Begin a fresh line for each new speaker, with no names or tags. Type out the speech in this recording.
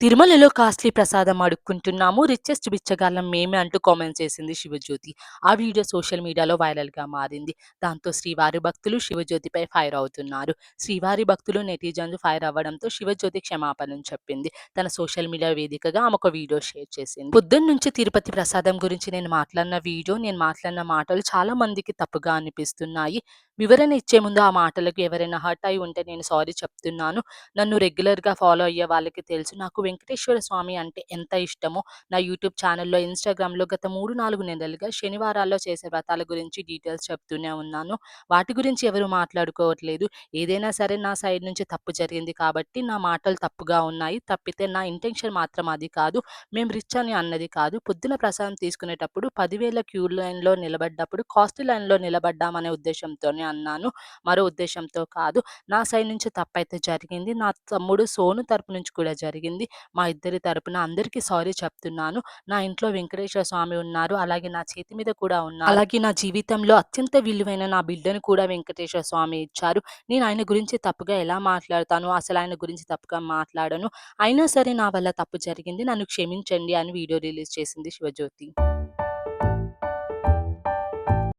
తిరుమలలో కాస్ట్లీ ప్రసాదం అడుక్కుంటున్నాము. రిచెస్ట్ బిచ్చగాళ్ళం మేమే అంటూ కామెంట్ చేసింది శివజ్యోతి. ఆ వీడియో సోషల్ మీడియాలో వైరల్గా మారింది. దాంతో శ్రీవారి భక్తులు శివజ్యోతిపై ఫైర్ అవుతున్నారు. శ్రీవారి భక్తులు నెటిజన్స్ ఫైర్ అవ్వడంతో శివజ్యోతి క్షమాపణను చెప్పింది. తన సోషల్ మీడియా వేదికగా ఆమె ఒక వీడియో షేర్ చేసింది. పొద్దున్న నుంచి తిరుపతి ప్రసాదం గురించి నేను మాట్లాడిన వీడియో నేను మాట్లాడిన మాటలు చాలా మందికి తప్పుగా అనిపిస్తున్నాయి. వివరణ ఇచ్చే ముందు ఆ మాటలకు ఎవరైనా హర్ట్ అయి ఉంటే నేను సారీ చెప్తున్నాను. నన్ను రెగ్యులర్గా ఫాలో అయ్యే వాళ్ళకి తెలుసు. నాకు వెంకటేశ్వర స్వామి అంటే ఎంత ఇష్టమో నా యూట్యూబ్ ఛానల్లో ఇన్స్టాగ్రామ్లో గత మూడు నాలుగు నెలలుగా శనివారాల్లో చేసే వ్రతాల గురించి డీటెయిల్స్ చెప్తూనే ఉన్నాను. వాటి గురించి ఎవరు మాట్లాడుకోవట్లేదు. ఏదైనా సరే నా సైడ్ నుంచి తప్పు జరిగింది కాబట్టి నా మాటలు తప్పుగా ఉన్నాయి. తప్పితే నా ఇంటెన్షన్ మాత్రం అది కాదు. మేము రిచ్ అని అన్నది కాదు. పొద్దున ప్రసాదం తీసుకునేటప్పుడు పదివేల క్యూ లైన్లో నిలబడ్డప్పుడు కాస్ట్ లైన్లో నిలబడ్డామనే ఉద్దేశంతోనే అన్నాను. మరో ఉద్దేశంతో కాదు. నా సైడ్ నుంచి తప్పైతే జరిగింది. నా తమ్ముడు సోను తరపు నుంచి కూడా జరిగింది. మా ఇద్దరి తరపున అందరికీ సారీ చెప్తున్నాను. నా ఇంట్లో వెంకటేశ్వర స్వామి ఉన్నారు. అలాగే నా చేతి మీద కూడా ఉన్నారు. అలాగే నా జీవితంలో అత్యంత విలువైన నా బిడ్డను కూడా వెంకటేశ్వర స్వామి ఇచ్చారు. నేను ఆయన గురించి తప్పుగా ఎలా మాట్లాడతాను? అసలు ఆయన గురించి తప్పుగా మాట్లాడను. అయినా సరే నా వల్ల తప్పు జరిగింది. నన్ను క్షమించండి అని వీడియో రిలీజ్ చేసింది శివజ్యోతి.